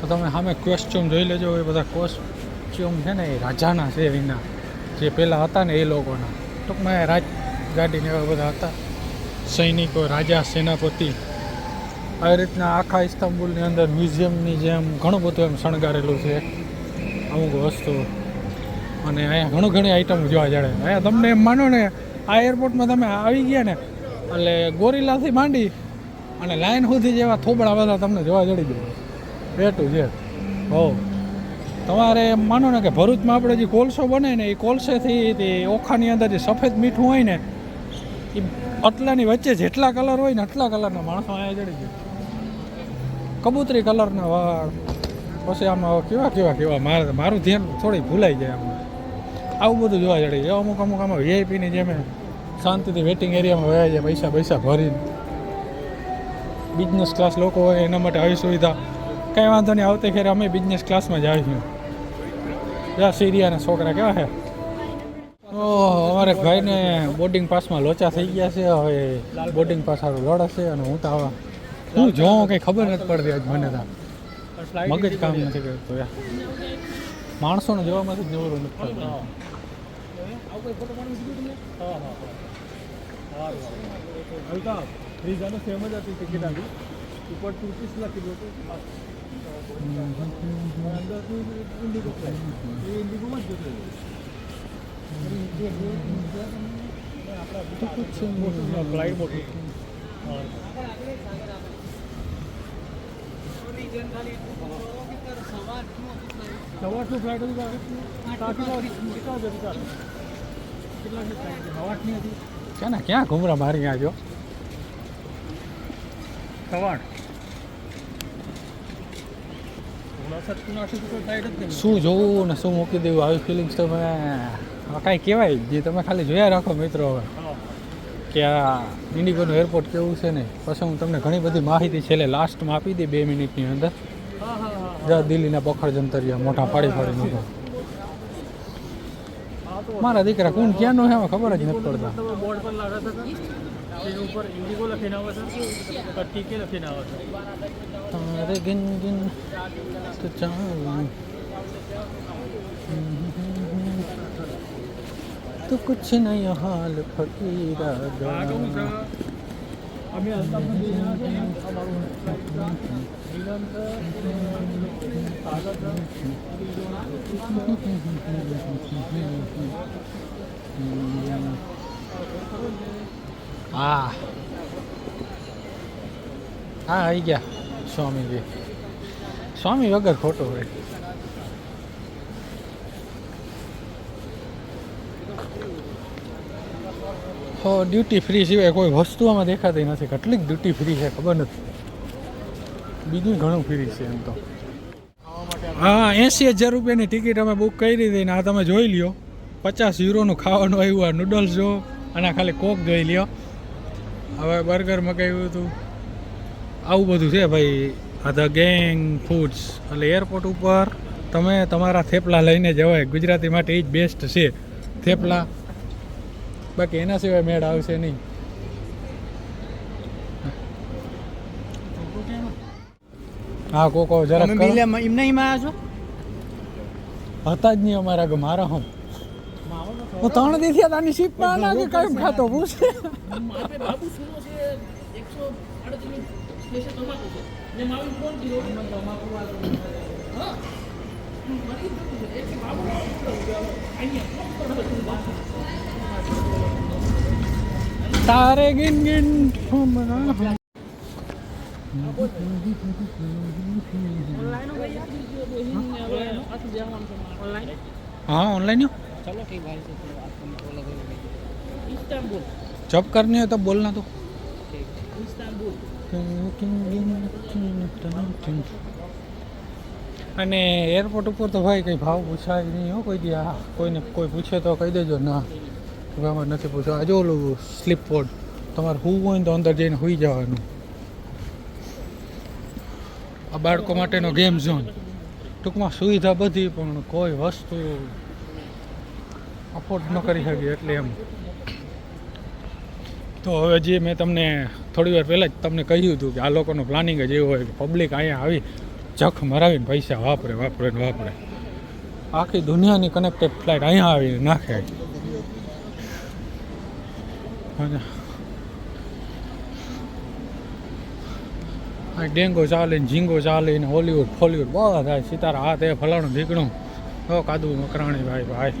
તો તમે સામે કોસ્ચ્યુમ જોઈ લેજો, એ બધા કોસ્ચ્યુમ છે ને એ રાજાના છે એના. જે પહેલાં હતા ને એ લોકોના. ટૂંકમાં રાજ ગાડીને એવા બધા હતા. સૈનિકો, રાજા, સેનાપતિ. આવી રીતના આખા ઇસ્તાંબુલની અંદર મ્યુઝિયમની જેમ ઘણું બધું એમ શણગારેલું છે. અમુક વસ્તુ. અને અહીંયા ઘણું ઘણી આઈટમ જોવા જડે. અહીંયા તમને એમ માનો ને, આ એરપોર્ટમાં તમે આવી ગયા ને, એટલે ગોરીલાથી માંડી અને લાઈન સુધી જેવા થોબડા બધા તમને જોવા જડી જાય પેટું છે હો. તમારે એમ માનો ને કે ભરૂચમાં આપણે જે કોલસો બને ને એ કોલસેથી તે ઓખાની અંદર જે સફેદ મીઠું હોય ને એ આટલાની વચ્ચે જેટલા કલર હોય ને આટલા કલરના માણસો અહીંયા જડી જાય કબૂતરી કલરના વાળ પછી આમાં કેવા કેવા કેવા મારે મારું ધ્યાન થોડી ભૂલાઈ જાય આમ. આવું બધું જોવા જડી જાય અમુક અમુક આમાં વીઆઈપીની જેમ શાંતિથી વેટિંગ એરિયામાં વયા જાય, પૈસા પૈસા ભરીને. બિઝનેસ ક્લાસ લોકો હોય, એના માટે આવી સુવિધા. કંઈ વાંધો નહીં, આવતી ખેર અમે બિઝનેસ ક્લાસમાં જ આવીશું જ્યાં સિરિયાના છોકરા કેવા છે અમારે ભાઈને બોર્ડિંગ પાસમાં લોચા થઈ ગયા છે. હવે બોર્ડિંગ પાસ સારું લડશે અને હું તો હું જોઉં કંઈ ખબર નથી પડતી આજ મને તો. મગજ કામ નથી કરતું માણસોને જોવામાંથી જ નવરું નથી જ હતી ટિકિટ આવી ઉપર ટુ પીસ લખેલું હતું અંદર ઇન્ડિગો એ ઇન્ડિગોમાં જ જતું ફ્લાઇટ મોટી સવારનું ફ્લાઇટ હતું ત્યાંથી કેટલા જતી કેટલા સવારની હતી છે ને ક્યાં ઘૂમરા મારી ગયા જો શું જોવું ને શું મૂકી દેવું? આવી ફિલિંગ્સ તમે કાંઈ કહેવાય જે તમે ખાલી જોયા રાખો મિત્રો હવે. કે આ ઇન્ડિગોનું એરપોર્ટ કેવું છે ને? પછી હું તમને ઘણી બધી માહિતી છેલ્લે લાસ્ટમાં આપી દઈ બે મિનિટની અંદર. જ્યાં દિલ્હીના પખડ જંતરિયા મોટા પાડી પાડી મૂકો મારા દીકરા કોણ ક્યાંનો છે? ખબર જ નથી પડતા. તમે બોર્ડ પર લાગે છે એની ઉપર ઇન્ડિગો લખીને આવે છે ટીકે લખીને આવે છે તારે ગિન ગિન તો ચાલ તો કુછ નહીં હાલ ફકીરા આ કેવું હા. હા આવી ગયા, સ્વામીજી. સ્વામી વગર ખોટું હોય. હો ડ્યુટી ફ્રી સિવાય કોઈ વસ્તુ આમાં દેખાતી નથી. કેટલીક ડ્યુટી ફ્રી છે, ખબર નથી. બીજું ઘણું ફ્રી છે એમ તો. હા એંસી હજાર રૂપિયાની ટિકિટ અમે બુક કરી હતી ને આ તમે જોઈ લ્યો. પચાસ યુરોનું ખાવાનું આવ્યું, આ નૂડલ્સ જો અને ખાલી કોક જોઈ લ્યો. હવે બર્ગર મગાવ્યું હતું. આવું બધું છે ભાઈ. આ ધ ગેંગ ફૂડ્સ એટલે એરપોર્ટ ઉપર તમે તમારા થેપલા લઈને જવાય. ગુજરાતી માટે એ જ બેસ્ટ છે. થેપલા. બાકી એના સિવાય મેળ આવશે નહીં. હા કોકો જરા તમે કરો. એમ એમ નહીં માં છો? હતા જ નહીં અમારા મારા હમ. હું ત્રણ દિવસ તાની શિપમાં ના કે કેમ ખાતો ભૂસ તારે ગિન ગીન ઠુમના હા ઓનલાઈન चलो ठीक भाई से फिर आपको बोला इस्तांबुल जब करनी हो तब बोलना तो इस्तांबुल અને એરપોર્ટ ઉપર તો ભાઈ કંઈ ભાવ પૂછાય નહીં હો કોઈ દી હા કોઈને કોઈ પૂછે તો કહી દેજો ના કે ભાઈ અમારે નથી પૂછવા આ જો ઓલું સ્લીપ પોડ તમારે હોવું હોય ને તો અંદર જઈને હોઈ જવાનું આ બાળકો માટેનો ગેમ ઝોન ટૂંકમાં સુવિધા બધી પણ કોઈ વસ્તુ અફોર્ડ ન કરી શકીએ એટલે એમ. તો હવે જે મેં તમને થોડી વાર પહેલાં જ તમને કહ્યું હતું કે આ લોકોનું પ્લાનિંગ જ એવું હોય કે પબ્લિક અહીંયા આવી જખ મરાવીને પૈસા વાપરે વાપરે ને વાપરે. આખી દુનિયાની કનેક્ટેડ ફ્લાઇટ અહીંયા આવીને નાખે. અને આ ડેંગો ચાલે ને ઝીંગો ચાલે ને હોલીવુડ ફોલીવુડ બધા થાય સિતારા એ ફલાણું ઢીકણું. કાદુ મકરાણી ભાઈ ભાઈ.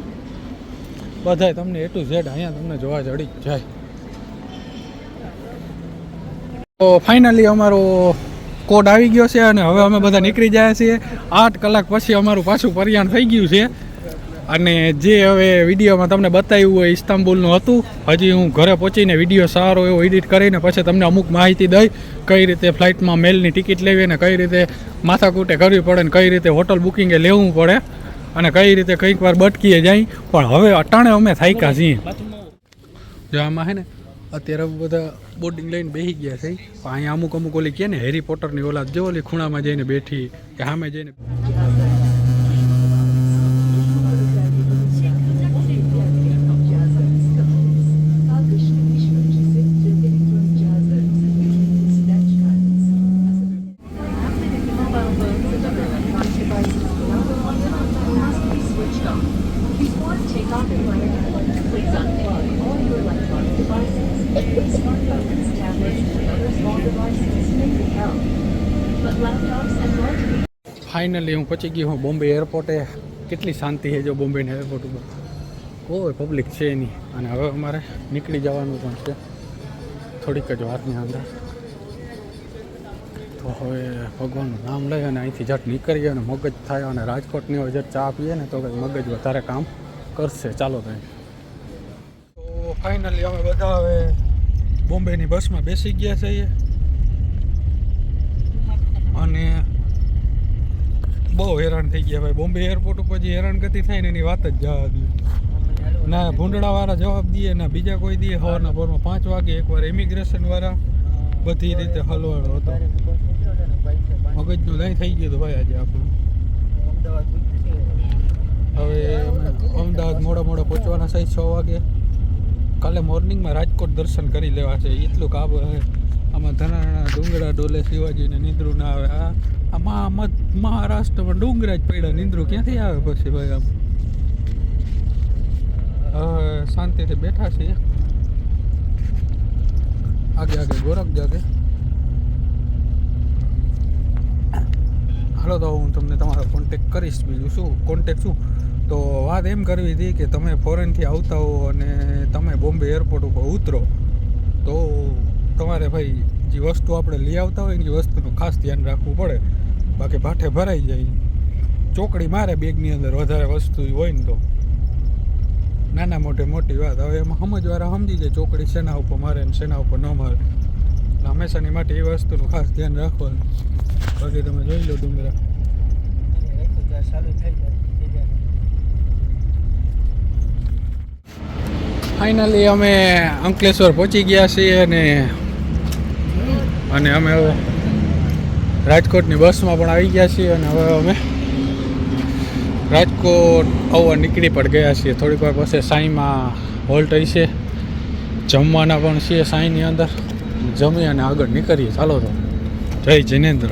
બધાય તમને એ ટુ ઝેડ અહીંયા તમને જોવા જડી જાય. તો ફાઇનલી અમારો કોડ આવી ગયો છે અને હવે અમે બધા નીકળી જાય છીએ. આઠ કલાક પછી અમારું પાછું પરિયાણ થઈ ગયું છે. અને જે હવે વિડીયોમાં તમને બતાવ્યું હોય ઇસ્તાંબુલનું હતું, હજી હું ઘરે પહોંચીને વીડિયો સારો એવો એડિટ કરીને પછી તમને અમુક માહિતી દઈ કઈ રીતે ફ્લાઇટમાં મેલની ટિકિટ લેવી અને કઈ રીતે માથાકૂટે કરવી પડે ને કઈ રીતે હોટલ બુકિંગે લેવું પડે. અને કઈ રીતે કંઈક વાર બટકીએ જાય. પણ હવે અટાણે અમે થાયકા છીએ. જો આમાં છે ને, અત્યારે બધા બોર્ડિંગ લઈને બેસી ગયા છે. અહીંયા અમુક અમુક ઓલી કે ને હેરી પોટરની ઓલા જો ઓલી ખૂણામાં જઈને બેઠી, કે સામે જઈને ફાઇનલી હું પહોંચી ગયો હું બોમ્બે એરપોર્ટે કેટલી શાંતિ છે જો બોમ્બેના એરપોર્ટ ઉપર. કોઈ પબ્લિક છે નહીં. અને હવે અમારે નીકળી જવાનું પણ છે. થોડીક જ વારની અંદર. તો હવે ભગવાનનું નામ લઈ અને અહીંથી જટ નીકળીએ અને મગજ થાય અને રાજકોટની હોય, જટ ચા પીએ ને તો કંઈ મગજ વધારે કામ કરશે. ચાલો તો તો ફાઇનલી અમે બધા હવે બોમ્બેની બસમાં બેસી ગયા છીએ. અને બહુ હેરાન થઈ ગયા ભાઈ. બોમ્બે એરપોર્ટ ઉપર જે હેરાનગતિ થાય ને એની વાત જ જવા દે. ના ભૂંડળાવાળા જવાબ દે ના, બીજા કોઈ દે સવારના પોરમાં પાંચ વાગે એકવાર ઇમિગ્રેશન વાળા બધી રીતે હલવાડો હતો. મગજનું લાઈ થઈ ગયું હતું ભાઈ આજે આપણું. હવે અમદાવાદ મોડા મોડા પહોંચવાના સાહેબ છ વાગે. કાલે મોર્નિંગમાં રાજકોટ દર્શન કરી લેવા છે. એટલું કાબ આમાં ધનાણા, ડુંગરા, ડોલે, શિવાજીને નિંદ્રું ના આવે. આ આમાં મહારાષ્ટ્રમાં ડુંગરા જ પડ્યા. નિંદ્રું ક્યાંથી આવે પછી ભાઈ આમ? શાંતિથી બેઠા છીએ. આગે આગે, ગોરખ જાગે. હાલો તો હું તમને તમારો કોન્ટેક કરીશ બીજું શું? કોન્ટેક શું? તો વાત એમ કરવી હતી કે તમે ફોરેનથી આવતા હો અને તમે બોમ્બે એરપોર્ટ ઉપર ઉતરો. તો તમારે ભાઈ જે વસ્તુ આપણે લઈ આવતા હોય એ વસ્તુનું ખાસ ધ્યાન રાખવું પડે. બાકી ભાઠે ભરાઈ જાય. ચોકડી મારે બેગની અંદર વધારે વસ્તુ હોય ને તો. નાના મોટે મોટી વાત. હવે એમાં સમજવાળા સમજી જાય ચોકડી શેના ઉપર મારે ને શેના ઉપર ન મારે. હંમેશાની માટે એ વસ્તુનું ખાસ ધ્યાન રાખવાનું બાકી તમે જોઈ લો ડુંગરા. ફાઇનલી અમે અંકલેશ્વર પહોંચી ગયા છીએ અને અને અમે રાજકોટની બસમાં પણ આવી ગયા છીએ અને હવે અમે રાજકોટ આવવા નીકળી પણ ગયા છીએ. થોડીક વાર પાસે સાંઈમાં હોલ્ટ છે. જમવાના પણ છીએ સાંઈની અંદર. જમી અને આગળ નીકળીએ. ચાલો તો. જય જિનેન્દ્ર.